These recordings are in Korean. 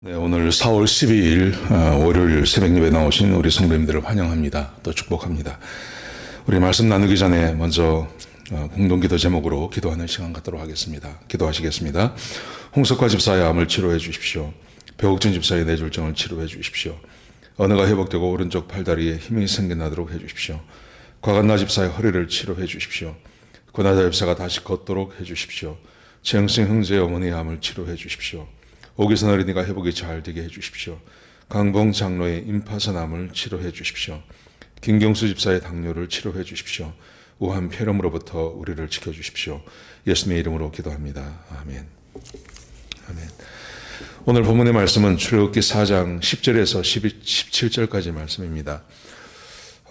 네, 오늘 4월 12일 어, 월요일 새벽 예배 나오신 우리 성도님들을 환영합니다. 또 축복합니다. 우리 말씀 나누기 전에 먼저 어, 공동기도 제목으로 기도하는 시간 갖도록 하겠습니다. 기도하시겠습니다. 홍석화 집사의 암을 치료해 주십시오. 배옥준 집사의 뇌졸중을 치료해 주십시오. 언어가 회복되고 오른쪽 팔다리에 힘이 생겨나도록 해 주십시오. 과간나 집사의 허리를 치료해 주십시오. 고나다 집사가 다시 걷도록 해 주십시오. 최영승 형제의 어머니의 암을 치료해 주십시오. 오기선 어린이가 회복이 잘 되게 해 주십시오. 강봉 장로의 임파선암을 치료해 주십시오. 김경수 집사의 당뇨를 치료해 주십시오. 우한 폐렴으로부터 우리를 지켜 주십시오. 예수님의 이름으로 기도합니다. 아멘. 아멘. 오늘 본문의 말씀은 출애굽기 4장 10절에서 12, 17절까지 말씀입니다.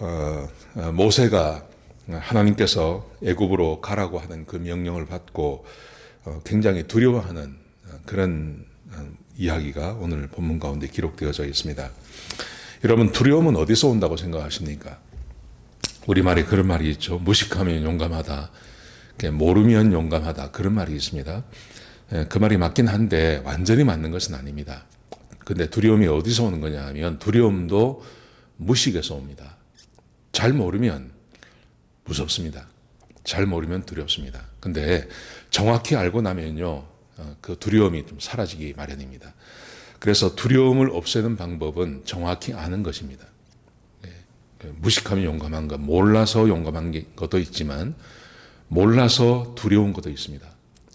어, 어, 모세가 하나님께서 애굽으로 가라고 하는 그 명령을 받고 어, 굉장히 두려워하는 어, 그런 어, 이야기가 오늘 본문 가운데 기록되어져 있습니다. 여러분 두려움은 어디서 온다고 생각하십니까? 우리 말에 그런 말이 있죠. 무식하면 용감하다. 모르면 용감하다. 그런 말이 있습니다. 예, 그 말이 맞긴 한데 완전히 맞는 것은 아닙니다. 근데 두려움이 어디서 오는 거냐 하면 두려움도 무식에서 옵니다. 잘 모르면 무섭습니다. 잘 모르면 두렵습니다. 근데 정확히 알고 나면요, 어, 그 두려움이 좀 사라지기 마련입니다. 그래서 두려움을 없애는 방법은 정확히 아는 것입니다. 예, 그 무식하면 용감한 것, 몰라서 용감한 게- 것도 있지만 몰라서 두려운 것도 있습니다.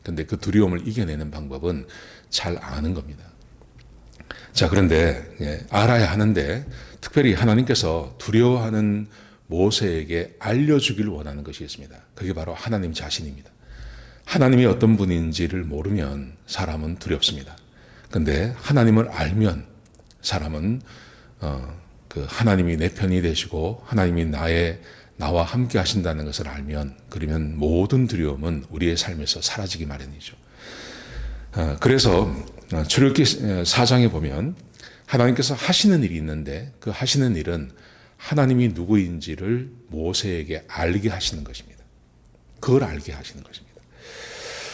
근데 그 두려움을 이겨내는 방법은 잘 아는 겁니다. 자, 그런데 예, 알아야 하는데 특별히 하나님께서 두려워하는 모세에게 알려주길 원하는 것이 있습니다. 그게 바로 하나님 자신입니다. 하나님이 어떤 분인지를 모르면 사람은 두렵습니다. 근데 하나님을 알면 사람은 어, 그 하나님이 내 편이 되시고 하나님이 나의 나와 함께 하신다는 것을 알면 그러면 모든 두려움은 우리의 삶에서 사라지기 마련이죠. 어, 그래서 어, 출애굽기 4장에 보면 하나님께서 하시는 일이 있는데 그 하시는 일은 하나님이 누구인지를 모세에게 알게 하시는 것입니다. 그걸 알게 하시는 것입니다.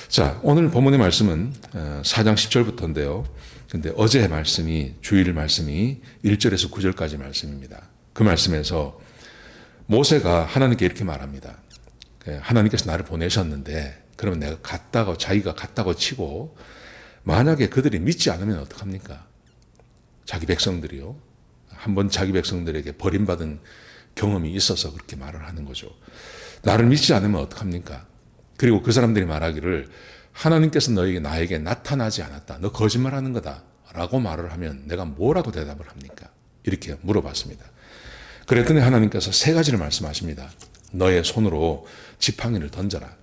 자, 오늘 본문의 말씀은 어, 4장 10절부터인데요. 근데 어제 말씀이 주일 말씀이 1절에서 9절까지 말씀입니다. 그 말씀에서 모세가 하나님께 이렇게 말합니다. 그 하나님께서 나를 보내셨는데 그러면 내가 갔다고 자기가 갔다고 치고 만약에 그들이 믿지 않으면 어떡합니까? 자기 백성들이요. 한번 자기 백성들에게 버림받은 경험이 있어서 그렇게 말을 하는 거죠. 나를 믿지 않으면 어떡합니까? 그리고 그 사람들이 말하기를 하나님께서 너에게 나에게 나타나지 않았다. 너 거짓말하는 거다. 라고 말을 하면 내가 뭐라고 대답을 합니까? 이렇게 물어봤습니다. 그랬더니 하나님께서 세 가지를 말씀하십니다. 너의 손으로 지팡이를 던져라.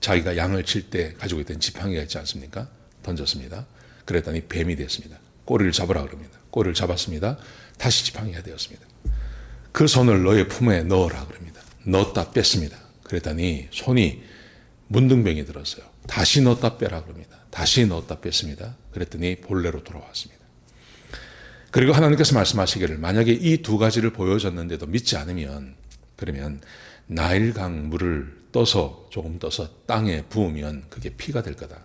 자기가 양을 칠 때 가지고 있던 지팡이가 있지 않습니까? 던졌습니다. 그랬더니 뱀이 됐습니다. 꼬리를 잡으라 그럽니다. 꼬리를 잡았습니다. 다시 지팡이가 되었습니다. 그 손을 너의 품에 넣어라 그럽니다. 넣었다 뺐습니다. 그랬더니 손이 문둥병이 들었어요. 다시 넣었다 빼라 그럽니다. 다시 넣었다 뺐습니다. 그랬더니 본래로 돌아왔습니다. 그리고 하나님께서 말씀하시기를 만약에 이 두 가지를 보여줬는데도 믿지 않으면 그러면 나일강 물을 떠서 조금 떠서 땅에 부으면 그게 피가 될 거다.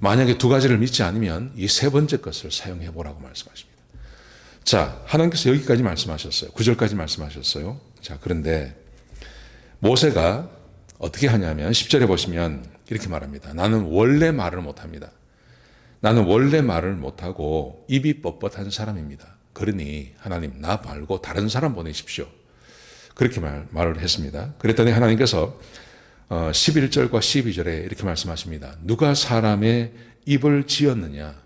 만약에 두 가지를 믿지 않으면 이 세 번째 것을 사용해 보라고 말씀하십니다. 자, 하나님께서 여기까지 말씀하셨어요. 9절까지 말씀하셨어요. 자, 그런데 모세가 어떻게 하냐면 10절에 보시면 이렇게 말합니다. 나는 원래 말을 못합니다. 나는 원래 말을 못하고 입이 뻣뻣한 사람입니다. 그러니 하나님 나 말고 다른 사람 보내십시오. 그렇게 말, 말을 했습니다. 그랬더니 하나님께서 어, 11절과 12절에 이렇게 말씀하십니다. 누가 사람의 입을 지었느냐?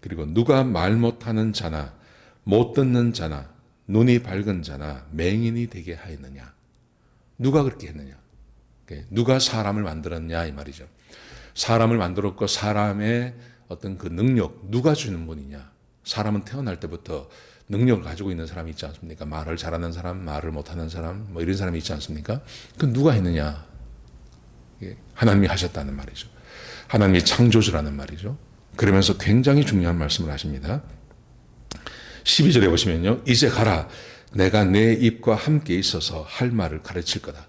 그리고 누가 말 못하는 자나 못 듣는 자나 눈이 밝은 자나 맹인이 되게 하였느냐? 누가 그렇게 했느냐? 그 누가 사람을 만들었냐 이 말이죠. 사람을 만들었고 사람의 어떤 그 능력 누가 주는 분이냐? 사람은 태어날 때부터 능력을 가지고 있는 사람이 있지 않습니까? 말을 잘하는 사람, 말을 못하는 사람, 뭐 이런 사람이 있지 않습니까? 그 누가 했느냐? 예, 하나님이 하셨다는 말이죠. 하나님이 창조주라는 말이죠. 그러면서 굉장히 중요한 말씀을 하십니다. 12절에 보시면요. 이제 가라. 내가 내 입과 함께 있어서 할 말을 가르칠 거다.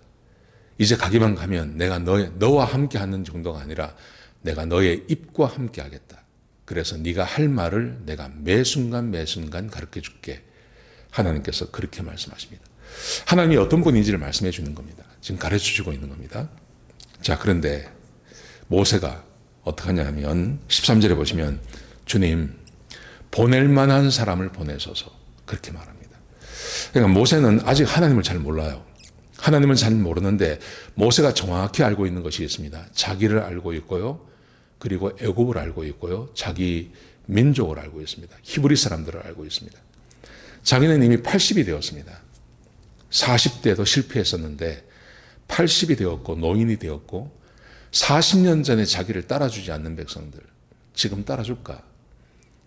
이제 가기만 가면 내가 너, 너와 함께 하는 정도가 아니라 내가 너의 입과 함께 하겠다. 그래서 네가 할 말을 내가 매 순간 매 순간 가르쳐 줄게. 하나님께서 그렇게 말씀하십니다. 하나님이 어떤 분인지를 말씀해 주는 겁니다. 지금 가르쳐 주고 있는 겁니다. 자, 그런데 모세가 어떡하냐 하면 13절에 보시면 주님 보낼 만한 사람을 보내소서 그렇게 말합니다. 그러니까 모세는 아직 하나님을 잘 몰라요. 하나님을 잘 모르는데 모세가 정확히 알고 있는 것이 있습니다. 자기를 알고 있고요. 그리고 애굽을 알고 있고요. 자기 민족을 알고 있습니다. 히브리 사람들을 알고 있습니다. 자기는 이미 80이 되었습니다. 40대도 실패했었는데 80이 되었고 노인이 되었고 40년 전에 자기를 따라주지 않는 백성들 지금 따라줄까?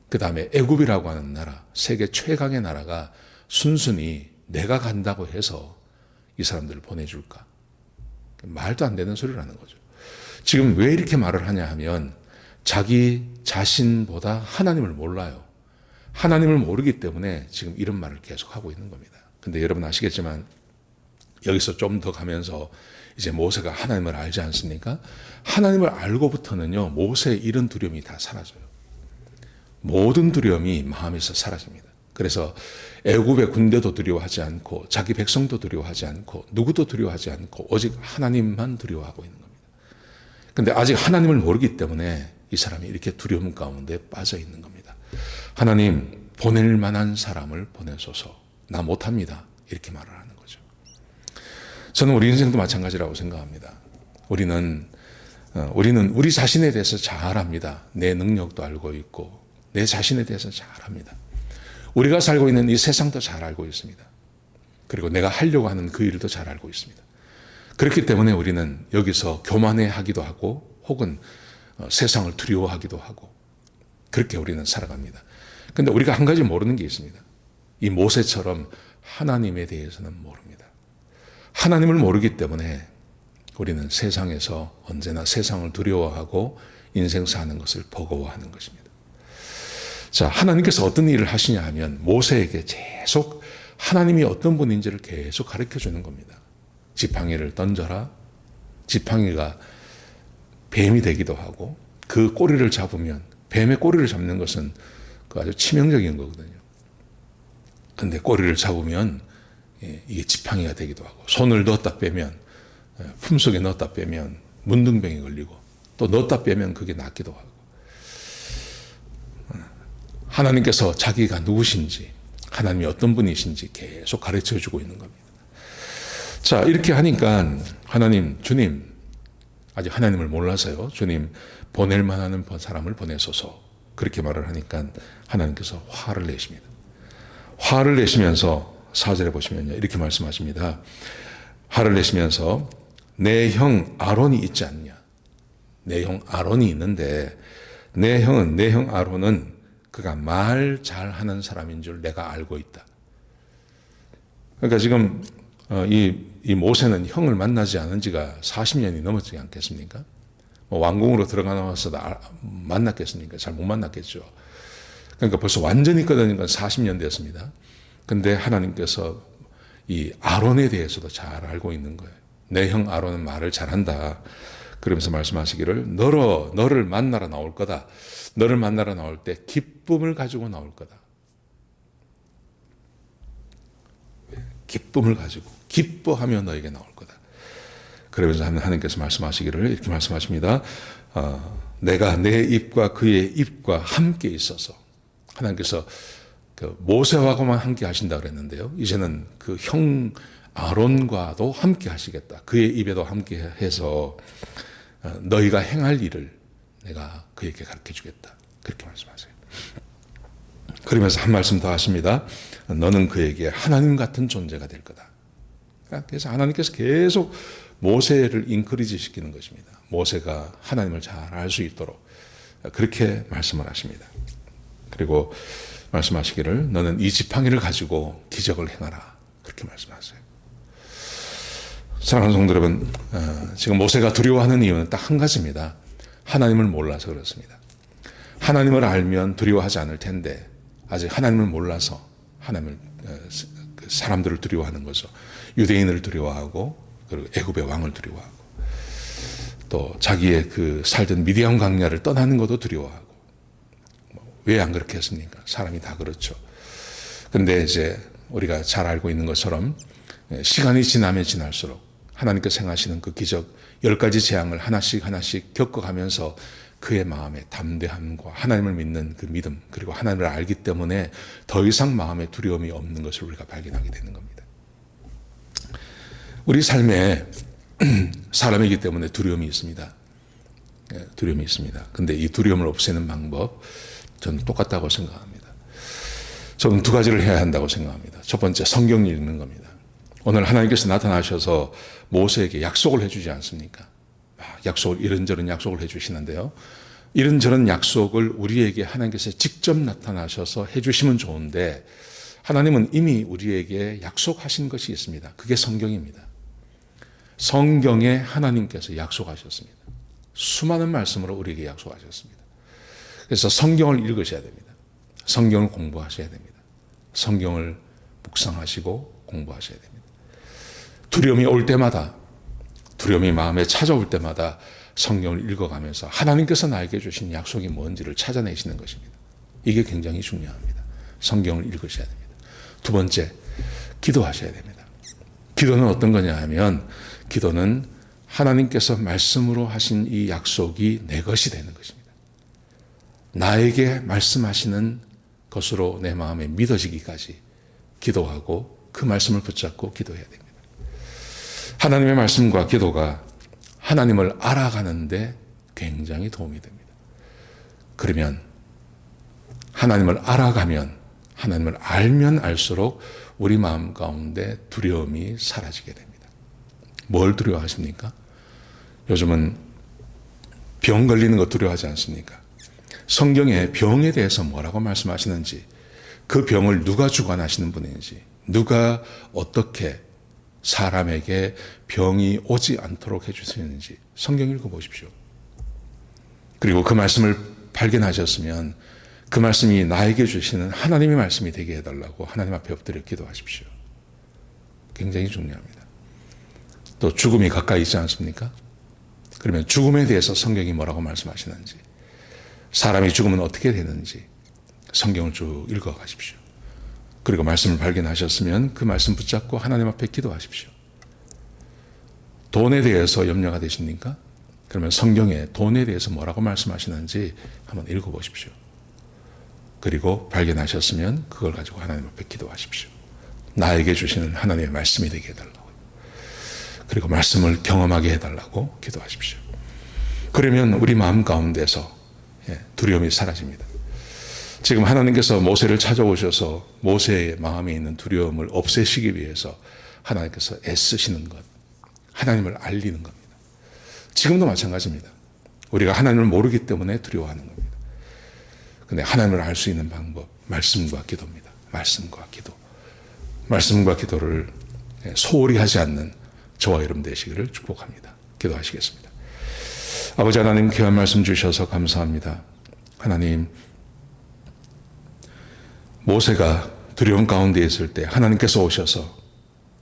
그 다음에 애굽이라고 하는 나라 세계 최강의 나라가 순순히 내가 간다고 해서 이 사람들을 보내줄까? 말도 안 되는 소리를 하는 거죠. 지금 왜 이렇게 말을 하냐 하면 자기 자신보다 하나님을 몰라요. 하나님을 모르기 때문에 지금 이런 말을 계속 하고 있는 겁니다. 근데 여러분 아시겠지만 여기서 좀 더 가면서 이제 모세가 하나님을 알지 않습니까? 하나님을 알고부터는요, 모세의 이런 두려움이 다 사라져요. 모든 두려움이 마음에서 사라집니다. 그래서 애굽의 군대도 두려워하지 않고 자기 백성도 두려워하지 않고 누구도 두려워하지 않고 오직 하나님만 두려워하고 있는 겁니다. 근데 아직 하나님을 모르기 때문에 이 사람이 이렇게 두려움 가운데 빠져 있는 겁니다. 하나님 보낼 만한 사람을 보내소서. 나 못합니다. 이렇게 말을 하는 거죠. 저는 우리 인생도 마찬가지라고 생각합니다. 우리는 어, 우리는 우리 자신에 대해서 잘 압니다. 내 능력도 알고 있고 내 자신에 대해서 잘 압니다. 우리가 살고 있는 이 세상도 잘 알고 있습니다. 그리고 내가 하려고 하는 그 일도 잘 알고 있습니다. 그렇기 때문에 우리는 여기서 교만해 하기도 하고 혹은 어, 세상을 두려워하기도 하고 그렇게 우리는 살아갑니다. 근데 우리가 한 가지 모르는 게 있습니다. 이 모세처럼 하나님에 대해서는 모릅니다. 하나님을 모르기 때문에 우리는 세상에서 언제나 세상을 두려워하고 인생 사는 것을 버거워하는 것입니다. 자, 하나님께서 어떤 일을 하시냐 하면 모세에게 계속 하나님이 어떤 분인지를 계속 가르쳐 주는 겁니다. 지팡이를 던져라. 지팡이가 뱀이 되기도 하고 그 꼬리를 잡으면 뱀의 꼬리를 잡는 것은 그 아주 치명적인 거거든요. 근데 꼬리를 잡으면 예, 이게 지팡이가 되기도 하고 손을 넣었다 빼면 예, 품속에 넣었다 빼면 문둥병이 걸리고 또 넣었다 빼면 그게 낫기도 하고 하나님께서 자기가 누구신지 하나님이 어떤 분이신지 계속 가르쳐 주고 있는 겁니다. 자 이렇게 하니까 하나님 주님 아직 하나님을 몰라서요 주님 보낼 만한 사람을 보내소서 그렇게 말을 하니까 하나님께서 화를 내십니다. 화를 내시면서 사절에 보시면요 이렇게 말씀하십니다. 화를 내시면서 내 형 아론이 있지 않냐? 내 형 아론이 있는데 내 형은 내 형 아론은 그가 말 잘하는 사람인 줄 내가 알고 있다. 그러니까 지금 어, 이, 이 모세는 형을 만나지 않은 지가 40년이 넘었지 않겠습니까? 뭐 왕궁으로 들어가 나와서 만났겠습니까? 잘 못 만났겠죠. 그러니까 벌써 완전히 끊어진 건 40년 됐습니다. 근데 하나님께서 이 아론에 대해서도 잘 알고 있는 거예요. 내 형 아론은 말을 잘한다. 그러면서 말씀하시기를 너로 너를 만나러 나올 거다. 너를 만나러 나올 때 기쁨을 가지고 나올 거다. 기쁨을 가지고 기뻐하며 너에게 나올 거다. 그러면서 하나님께서 말씀하시기를 이렇게 말씀하십니다. 어, 내가 내 입과 그의 입과 함께 있어서 하나님께서 그 모세하고만 함께 하신다 그랬는데요. 이제는 그 형 아론과도 함께 하시겠다. 그의 입에도 함께 해서 어, 너희가 행할 일을 내가 그에게 가르쳐 주겠다. 그렇게 말씀하세요. 그러면서 한 말씀 더 하십니다. 너는 그에게 하나님 같은 존재가 될 거다. 그래서 하나님께서 계속 모세를 인크리지 시키는 것입니다. 모세가 하나님을 잘 알 수 있도록 그렇게 말씀을 하십니다. 그리고 말씀하시기를 너는 이 지팡이를 가지고 기적을 행하라. 그렇게 말씀하세요. 사랑하는 성도 여러분, 어, 지금 모세가 두려워하는 이유는 딱 한 가지입니다. 하나님을 몰라서 그렇습니다. 하나님을 알면 두려워하지 않을 텐데 아직 하나님을 몰라서 하나님을 어, 그 사람들을 두려워하는 거죠. 유대인을 두려워하고 그리고 애굽의 왕을 두려워하고 또 자기의 그 살던 미디안 강야를 떠나는 것도 두려워하고 왜 안 그렇게 했습니까? 사람이 다 그렇죠. 근데 이제 우리가 잘 알고 있는 것처럼 시간이 지나면 지날수록 하나님께서 행하시는 그 기적 열 가지 재앙을 하나씩 하나씩 겪어가면서 그의 마음에 담대함과 하나님을 믿는 그 믿음 그리고 하나님을 알기 때문에 더 이상 마음에 두려움이 없는 것을 우리가 발견하게 되는 겁니다. 우리 삶에 사람이기 때문에 두려움이 있습니다. 예, 두려움이 있습니다. 근데 이 두려움을 없애는 방법 저는 똑같다고 생각합니다. 저는 두 가지를 해야 한다고 생각합니다. 첫 번째 성경 읽는 겁니다. 오늘 하나님께서 나타나셔서 모세에게 약속을 해주지 않습니까? 아, 약속을 이런저런 약속을 해주시는데요. 이런저런 약속을 우리에게 하나님께서 직접 나타나셔서 해주시면 좋은데 하나님은 이미 우리에게 약속하신 것이 있습니다. 그게 성경입니다. 성경에 하나님께서 약속하셨습니다. 수많은 말씀으로 우리에게 약속하셨습니다. 그래서 성경을 읽으셔야 됩니다. 성경을 공부하셔야 됩니다. 성경을 묵상하시고 공부하셔야 됩니다. 두려움이 올 때마다, 두려움이 마음에 찾아올 때마다 성경을 읽어가면서 하나님께서 나에게 주신 약속이 뭔지를 찾아내시는 것입니다. 이게 굉장히 중요합니다. 성경을 읽으셔야 됩니다. 두 번째, 기도하셔야 됩니다. 기도는 어떤 거냐 하면, 기도는 하나님께서 말씀으로 하신 이 약속이 내 것이 되는 것입니다. 나에게 말씀하시는 것으로 내 마음에 믿어지기까지 기도하고 그 말씀을 붙잡고 기도해야 됩니다. 하나님의 말씀과 기도가 하나님을 알아가는데 굉장히 도움이 됩니다. 그러면 하나님을 알아가면 하나님을 알면 알수록 우리 마음 가운데 두려움이 사라지게 됩니다. 뭘 두려워하십니까? 요즘은 병 걸리는 거 두려워하지 않습니까? 성경에 병에 대해서 뭐라고 말씀하시는지, 그 병을 누가 주관하시는 분인지, 누가 어떻게 사람에게 병이 오지 않도록 해주시는지 성경 읽어보십시오. 그리고 그 말씀을 발견하셨으면 그 말씀이 나에게 주시는 하나님의 말씀이 되게 해달라고 하나님 앞에 엎드려 기도하십시오. 굉장히 중요합니다. 또 죽음이 가까이 있지 않습니까? 그러면 죽음에 대해서 성경이 뭐라고 말씀하시는지, 사람이 죽으면 어떻게 되는지 성경을 쭉 읽어 가십시오. 그리고 말씀을 발견하셨으면 그 말씀 붙잡고 하나님 앞에 기도하십시오. 돈에 대해서 염려가 되십니까? 그러면 성경에 돈에 대해서 뭐라고 말씀하시는지 한번 읽어 보십시오. 그리고 발견하셨으면 그걸 가지고 하나님 앞에 기도하십시오. 나에게 주시는 하나님의 말씀이 되게 해달라고. 그리고 말씀을 경험하게 해달라고 기도하십시오. 그러면 우리 마음 가운데서 예, 두려움이 사라집니다. 지금 하나님께서 모세를 찾아오셔서 모세의 마음에 있는 두려움을 없애시기 위해서 하나님께서 애쓰시는 것, 하나님을 알리는 겁니다. 지금도 마찬가지입니다. 우리가 하나님을 모르기 때문에 두려워하는 겁니다. 근데 하나님을 알 수 있는 방법, 말씀과 기도입니다. 말씀과 기도. 말씀과 기도를 소홀히 하지 않는 저와 여러분 되시기를 축복합니다. 기도하시겠습니다. 아버지 하나님 귀한 말씀 주셔서 감사합니다. 하나님, 모세가 두려움 가운데 있을 때 하나님께서 오셔서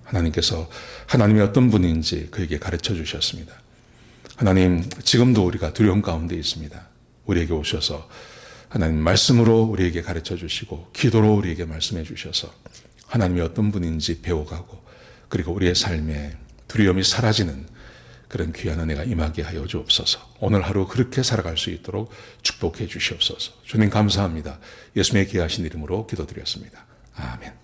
하나님께서 하나님이 어떤 분인지 그에게 가르쳐 주셨습니다. 하나님, 지금도 우리가 두려움 가운데 있습니다. 우리에게 오셔서 하나님 말씀으로 우리에게 가르쳐 주시고 기도로 우리에게 말씀해 주셔서 하나님이 어떤 분인지 배워가고 그리고 우리의 삶에 두려움이 사라지는 그런 귀한 은혜가 임하게 하여 주옵소서. 오늘 하루 그렇게 살아갈 수 있도록 축복해 주시옵소서. 주님 감사합니다. 예수님의 귀하신 이름으로 기도드렸습니다. 아멘.